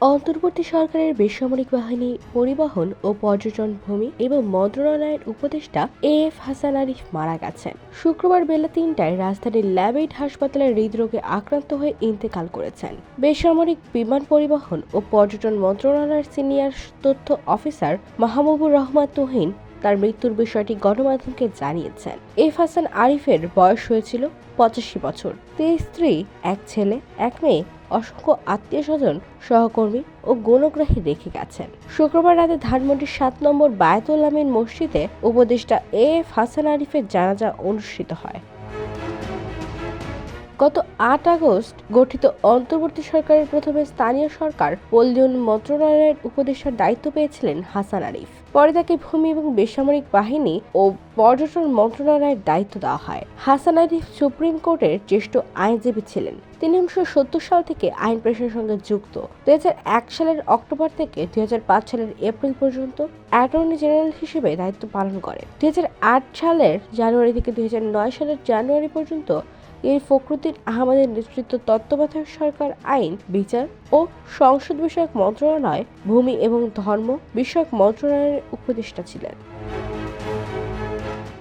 অন্তর্বর্তী সরকারের বেসামরিক বাহিনী, পরিবহন ও পর্যটন ভূমি এবং মন্ত্রণালয়ের উপদেষ্টা এ এফ হাসান আরিফ মারা গেছেন। শুক্রবার বেলা তিনটায় রাজধানীর ল্যাবেইট হাসপাতালে হৃদরোগে আক্রান্ত হয়ে ইন্তেকাল করেছেন। বেসামরিক বিমান পরিবহন ও পর্যটন মন্ত্রণালয়ের সিনিয়র তথ্য অফিসার মাহমুবুর রহমান তুহিন তার মৃত্যুর বিষয়টি গণমাধ্যমকে জানিয়েছেন। এফ হাসান আরিফের বয়স হয়েছিল পঁচাশি বছর। তে স্ত্রী, এক ছেলে, এক মেয়ে, অসংখ্য আত্মীয় স্বজন সহকর্মী ও গণগ্রাহী রেখে গেছেন। শুক্রবার রাতে ধানমন্ডির সাত নম্বর বায়তুল আমিন মসজিদে উপদেষ্টা এ এফ হাসান আরিফের জানাজা অনুষ্ঠিত হয়। গত আট আগস্ট গঠিত অন্তর্বর্তী সরকারের প্রথমে স্থানীয় সরকার পল্লী মন্ত্রণালয়ের উপদেষ্টার দায়িত্ব পেয়েছিলেন হাসান আরিফ। পরে তাকে ভূমি এবং বেসামরিক বাহিনী ও পর্যটন মন্ত্রণালয়ের দায়িত্ব দেওয়া হয়। হাসান আরিফ সুপ্রিম কোর্টের জ্যেষ্ঠ আইনজীবী ছিলেন। তিনি উনিশশো সত্তর সাল থেকে আইন পেশার সঙ্গে যুক্ত। এক সালের অক্টোবর থেকে দুই হাজার পাঁচ সালের এপ্রিল পর্যন্ত অ্যাটর্নি জেনারেল হিসেবে দায়িত্ব পালন করেন। দুই সালের জানুয়ারি থেকে দুই হাজার নয় সালের জানুয়ারি পর্যন্ত এর ফখরুদ্দিন আহমদের নেতৃত্ব তত্ত্বাবধায়ক সরকার, আইন, বিচার ও সংসদ বিষয়ক মন্ত্রণালয়, ভূমি এবং ধর্ম বিষয়ক মন্ত্রণালয়ের উপদেষ্টা ছিলেন।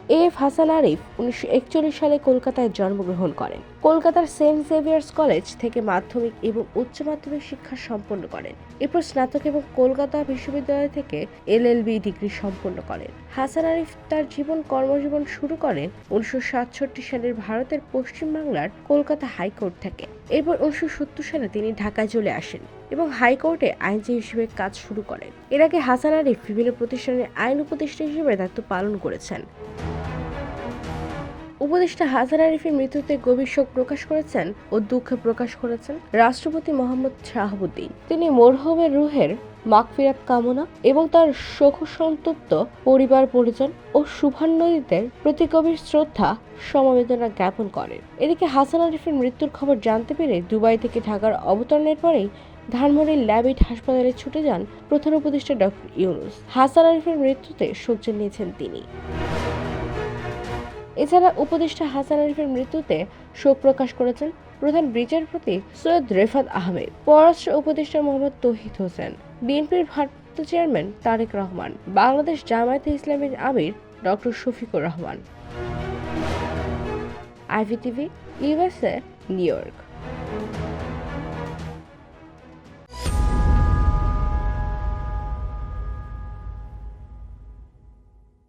এফ হাসান আরিফ উনিশশো একচল্লিশ সালে কলকাতায় জন্মগ্রহণ করেন। কলকাতার সেন্ট জেভিয়ার্স কলেজ থেকে মাধ্যমিক এবং উচ্চ মাধ্যমিক শিক্ষা সম্পন্ন করেন। এরপর স্নাতক এবং কলকাতা বিশ্ববিদ্যালয় থেকে এলএলবি ডিগ্রি সম্পন্ন করেন। হাসান আরিফ তার জীবন কর্মজীবন শুরু করেন উনিশশো সাতষট্টি সালের ভারতের পশ্চিমবাংলার কলকাতা হাইকোর্ট থেকে। এরপর উনিশশো সত্তর সালে তিনি ঢাকায় চলে আসেন এবং হাইকোর্টে আইনজীবী হিসেবে কাজ শুরু করেন। এর আগে হাসান আরিফ বিভিন্ন প্রতিষ্ঠানের আইন উপদেষ্টা হিসেবে দায়িত্ব পালন করেছেন। উপদেষ্টা হাসান আরিফের মৃত্যুতে গভীর শোক প্রকাশ করেছেন ও দুঃখ প্রকাশ করেছেন রাষ্ট্রপতি মোহাম্মদ শাহাবুদ্দিন। তিনি মোরহমের রুহের মাগফিরাত কামনা এবং তার শোকসন্তপ্ত পরিবার, পরিজন ও শুভান্নদীদের প্রতি গভীর শ্রদ্ধা, সমবেদনা জ্ঞাপন করেন। এদিকে হাসান আরিফের মৃত্যুর খবর জানতে পেরে দুবাই থেকে ঢাকার অবতরণের পরেই ধানমন্ডির ল্যাবিট হাসপাতালে ছুটে যান প্রধান উপদেষ্টা ডক্টর ইউনুস। হাসান আরিফের মৃত্যুতে শোক জানিয়েছেন তিনি। এছাড়া উপদেষ্টা হাসান আরিফের মৃত্যুতে শোক প্রকাশ করেছেন প্রধান বিচারপতি সৈয়দ রেফাত আহমেদ, পররাষ্ট্র উপদেষ্টা মোহাম্মদ তৌহিদ হোসেন, বিএনপির ভারপ্রাপ্ত চেয়ারম্যান তারেক রহমান, বাংলাদেশ জামায়াতে ইসলামের আমির doctor Shafiqur Rahman. IV IVTV USA New York.